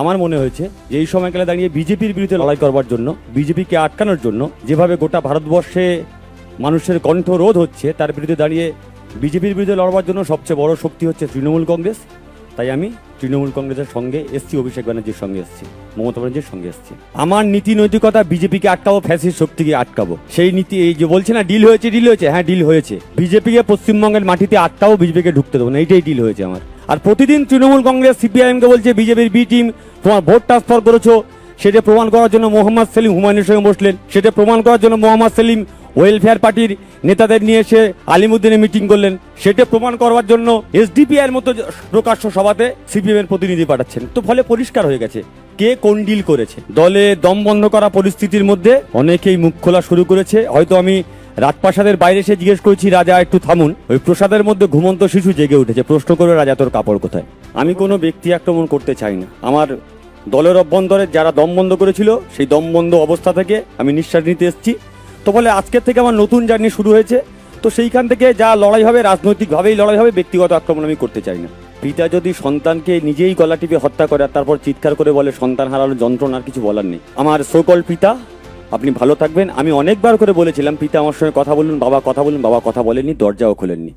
আমার মনে হয়েছে যে এই সময়কালে দাঁড়িয়ে বিজেপির বিরুদ্ধে লড়াই করবার জন্য, বিজেপিকে আটকানোর জন্য, যেভাবে গোটা ভারতবর্ষে মানুষের কণ্ঠ রোধ হচ্ছে, তার বিরুদ্ধে দাঁড়িয়ে বিজেপির বিরুদ্ধে লড়বার জন্য সবচেয়ে বড় শক্তি হচ্ছে তৃণমূল কংগ্রেস। তাই আমি তৃণমূল কংগ্রেসের সঙ্গে এসছি, অভিষেক ব্যানার্জির সঙ্গে এসছি, মমতা ব্যানার্জির সঙ্গে এসছি। আমার নীতি নৈতিকতা বিজেপিকে আটকাবো, ফ্যাসিস শক্তিকে আটকাবো। সেই নীতি, এই যে বলছে না, ডিল হয়েছে ডিল হয়েছে হ্যাঁ ডিল হয়েছে। বিজেপিকে পশ্চিমবঙ্গের মাটিতে আটকাবো, বিজেপিকে ঢুকতে দেবো না, এইটাই ডিল হয়েছে আমার। আর প্রতিদিন তৃণমূল কংগ্রেস সিপিআইএমকে বলছে, বিজেপির বি টিম তোমার ভোট ট্রান্সফার করেছ। সেটা প্রমাণ করার জন্য মোহাম্মদ সেলিম হুমায়ুনের সঙ্গে বসলেন। সেটা প্রমাণ করার জন্য মোহাম্মদ সেলিম ওয়েলফেয়ার পার্টির নেতাদের নিয়ে এসে আলিমুদ্দিনে মিটিং করলেন। সেটা প্রমাণ করবার জন্য এসডিপিআই এর মতো প্রকাশ্য সভাতে সিপিএম এর প্রতিনিধি পাঠাচ্ছেন। তো ফলে পরিষ্কার হয়ে গেছে, কে কোন ডিল করেছে? দলে দম বন্ধ করা পরিস্থিতির মধ্যে অনেকেই মুখ খোলা শুরু করেছে। হয়তো আমি রাজপ্রাসাদের বাইরে এসে জিজ্ঞেস করেছি, রাজা, একটু থামুন। ওই প্রসাদের মধ্যে ঘুমন্ত শিশু জেগে উঠেছে। প্রশ্ন করবে রাজা, তোর কাপড় কোথায়? আমি কোনো ব্যক্তি আক্রমণ করতে চাই না। আমার দলের অভ্যন্তরে যারা দম বন্ধ করেছিল, সেই দম বন্ধ অবস্থা থেকে আমি নিঃশ্বাস নিতে এসেছি। তো ফলে আজকের থেকে আমার নতুন জার্নি শুরু হয়েছে। তো সেইখান থেকে যা লড়াই হবে, রাজনৈতিকভাবেই লড়াই হবে, ব্যক্তিগত আক্রমণ আমি করতে চাই না। পিতা যদি সন্তানকে নিজেই গলা টিপে হত্যা করে তারপর চিৎকার করে বলে, সন্তান হারানোর যন্ত্রণার কিছু বলার নেই। আমার সকল পিতা আপনি ভালো থাকবেন। আমি অনেকবার করে বলেছিলাম, পিতা আমার সঙ্গে কথা বলুন, বাবা কথা বলুন, বাবা কথা বলেননি, দরজাও খোলেননি।